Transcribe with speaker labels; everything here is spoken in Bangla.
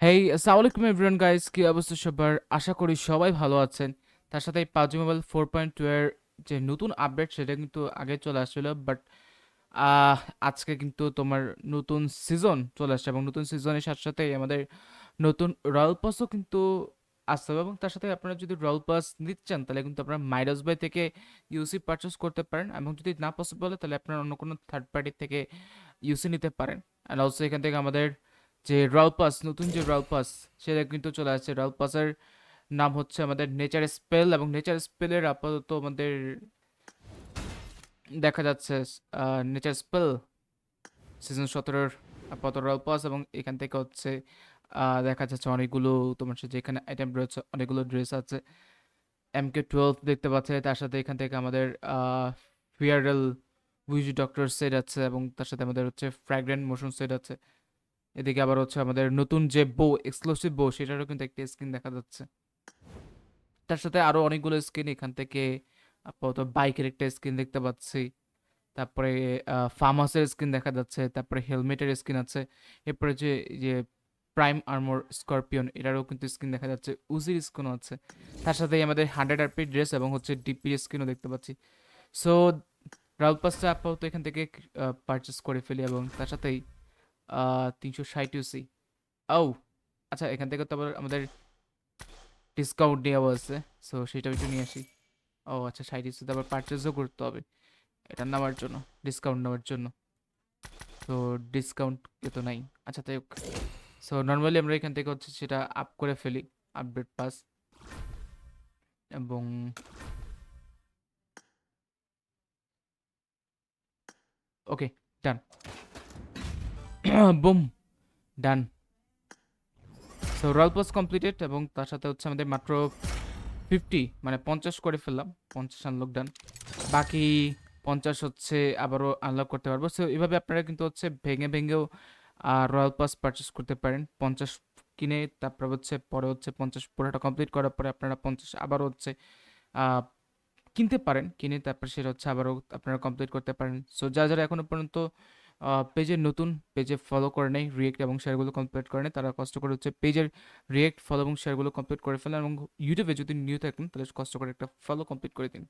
Speaker 1: হেই আসসালামু আলাইকুম এভরিওয়ান গাইস কি অবস্থা সবার? আশা করি সবাই ভালো আছেন। তার সাথে PUBG mobile four point two এর যে নতুন আপডেট সেটা কিন্তু আগে চলে আসছিল বাট আজকে কিন্তু তোমার নতুন সিজন চলে আসছে এবং নতুন সিজনের সাথে সাথে আমাদের নতুন রয়্যাল পাসও কিন্তু আসতে হবে এবং তার সাথে আপনারা যদি রয়্যাল পাস নিতে চান তাহলে কিন্তু আপনারা মাইরাস বাই থেকে ইউসি পারচেস করতে পারেন এবং যদি না পসিবল হয়, তাহলে আপনারা অন্য কোনো থার্ড পার্টি থেকে ইউসি নিতে পারেন। অ্যান্ড অলসো এখান থেকে আমাদের যে রয়্যাল পাস নতুন যে রয়্যাল পাস সেটা কিন্তু চলে আসছে। রয়্যাল পাসের নাম হচ্ছে আমাদের নেচার স্পেল এবং নেচার স্পেলের আপাতত আমাদের দেখা যাচ্ছে নেচার স্পেল সিজন সতেরোর আপাতত রয়্যাল পাস এবং এখান থেকে হচ্ছে দেখা যাচ্ছে অনেকগুলো তোমার সাথে যেখানে আইটেম রয়েছে, অনেকগুলো ড্রেস আছে। এম কে টুয়েলভ দেখতে পাচ্ছে, তার সাথে এখান থেকে আমাদের ফিয়ারেল উইজ ডক্টর সেট আছে এবং তার সাথে আমাদের হচ্ছে ফ্র্যাগ্রেন্ট মোশন সেট আছে। এদিকে আবার হচ্ছে আমাদের নতুন যে বো এক্সক্লুসিভ বো সেটারও কিন্তু একটা স্ক্রিন দেখা যাচ্ছে। তার সাথে আরও অনেকগুলো স্ক্রিন এখান থেকে আপাতত বাইকের একটা স্ক্রিন দেখতে পাচ্ছি। তারপরে ফার্মাসের স্ক্রিন দেখা যাচ্ছে, তারপরে হেলমেটের স্ক্রিন আছে। এরপরে যে যে প্রাইম আর্মর স্করপিয়ন এটারও কিন্তু স্ক্রিন দেখা যাচ্ছে। উজির স্কিনও আছে। তার সাথে আমাদের হান্ড্রেড আরপি ড্রেস এবং হচ্ছে ডিপি স্কিনও দেখতে পাচ্ছি। সো রাউল পাসটা আপাতত এখান থেকে পারচেস করে ফেলি এবং তার সাথেই তিনশো ষাট ইউসি ও আচ্ছা এখান থেকে তো আবার আমাদের ডিসকাউন্ট দেওয়া আছে সো সেটাও একটু নিয়ে আসি। ও আচ্ছা ষাট ইউসিতে আবার পারচেসও করতে হবে। এটা নেওয়ার জন্য ডিসকাউন্ট নেওয়ার জন্য। তো ডিসকাউন্ট তো নাই। আচ্ছা তাই সো নর্মালি আমরা এখান থেকে হচ্ছে সেটা আপ করে ফেলি আপডেট পাস এবং okay done boom done so royal pass completed এবং তার সাথে হচ্ছে আমাদের মাত্র ফিফটি মানে পঞ্চাশ করে ফেললাম। পঞ্চাশ আনলক ডান বাকি পঞ্চাশ হচ্ছে আবারও আনলক করতে পারব। সো এভাবে আপনারা কিন্তু হচ্ছে ভেঙে ভেঙেও রয়্যাল পাস পারচেস করতে পারেন। পঞ্চাশ কিনে, তারপর হচ্ছে পরে হচ্ছে পঞ্চাশ পুরোটা কমপ্লিট করার পরে আপনারা পঞ্চাশ আবারও হচ্ছে কিনতে পারেন। কিনে তারপর সেটা হচ্ছে আবারও আপনারা কমপ্লিট করতে পারেন। সো যা, যারা এখনও পর্যন্ত পেজের নতুন পেজে ফলো করে নেয় রিয়েক্ট এবং শেয়ারগুলো কমপ্লিট করে নেয়। তারা কষ্ট করে হচ্ছে পেজের রিয়েক্ট ফলো এবং শেয়ারগুলো কমপ্লিট করে ফেলেন এবং ইউটিউবে যদি নিউ থাকেন, তাহলে কষ্ট করে একটা ফলো কমপ্লিট করে দিন।